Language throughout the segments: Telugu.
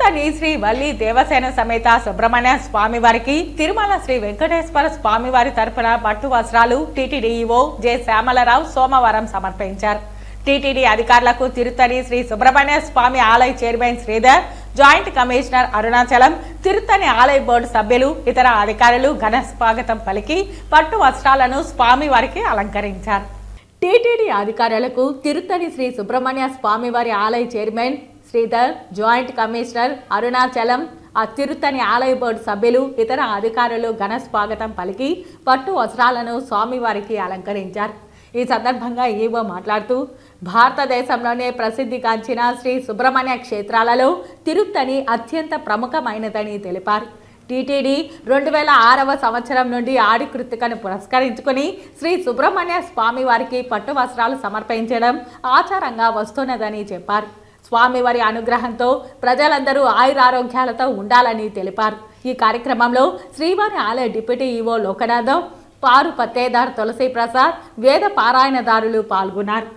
తిరుత్తని శ్రీ వల్లి దేవసేన సమేత సుబ్రహ్మణ్య స్వామి వారికి తిరుమల శ్రీ వెంకటేశ్వర స్వామి వారి తరపున పట్టు వస్త్రాలు టీటీడీఈఓ జె శ్యామలరావు సోమవారం సమర్పించారు. టీటీడీ అధికారులకు తిరుత్తని శ్రీ సుబ్రహ్మణ్య స్వామి ఆలయ chairman Sridhar joint commissioner Arunachalam Tiruttani ఆలయ బోర్డు సభ్యులు ఇతర అధికారులు ఘన స్వాగతం పలికి పట్టు వస్త్రాలను స్వామి వారికి అలంకరించారు. టీటీడీ అధికారులకు తిరుత్తని శ్రీ సుబ్రహ్మణ్య స్వామివారి ఆలయ chairman Sridhar joint commissioner Arunachalam ఆ తిరుత్తని ఆలయ బోర్డు సభ్యులు ఇతర అధికారులు ఘన స్వాగతం పలికి పట్టు వస్త్రాలను స్వామివారికి అలంకరించారు. ఈ సందర్భంగా ఈవో మాట్లాడుతూ భారతదేశంలోనే ప్రసిద్ధిగాంచిన శ్రీ సుబ్రహ్మణ్య క్షేత్రాలలో తిరుత్తని అత్యంత ప్రముఖమైనదని తెలిపారు. టీటీడీ రెండు వేల ఆరవ సంవత్సరం నుండి ఆడి కృతికను పురస్కరించుకుని శ్రీ సుబ్రహ్మణ్య స్వామి వారికి పట్టు వస్త్రాలు సమర్పించడం ఆచారంగా వస్తున్నదని చెప్పారు. స్వామివారి అనుగ్రహంతో ప్రజలందరూ ఆయురారోగ్యాలతో ఉండాలని తెలిపారు. ఈ కార్యక్రమంలో శ్రీవారి ఆలయ డిప్యూటీ ఈవో లోకనాథం పారు పత్తేదార్ తులసి ప్రసాద్ వేద పారాయణదారులు పాల్గొన్నారు.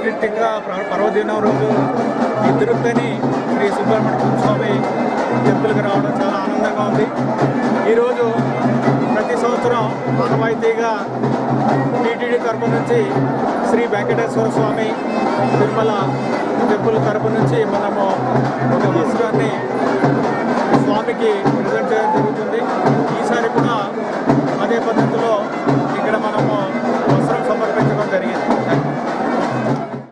ఆది పర్వదినం రోజు ఈ తిరుపతిని శ్రీ సుబ్రహ్మణ్య స్వామి టెంపుల్కి రావడం చాలా ఆనందంగా ఉంది. ఈరోజు ప్రతి సంవత్సరం ఆనవాయితీగా టీటీడీ తరపు నుంచి శ్రీ వెంకటేశ్వర స్వామి తిరుమల టెంపుల్ తరపు నుంచి మనము ఒక వస్త్రాన్ని స్వామికి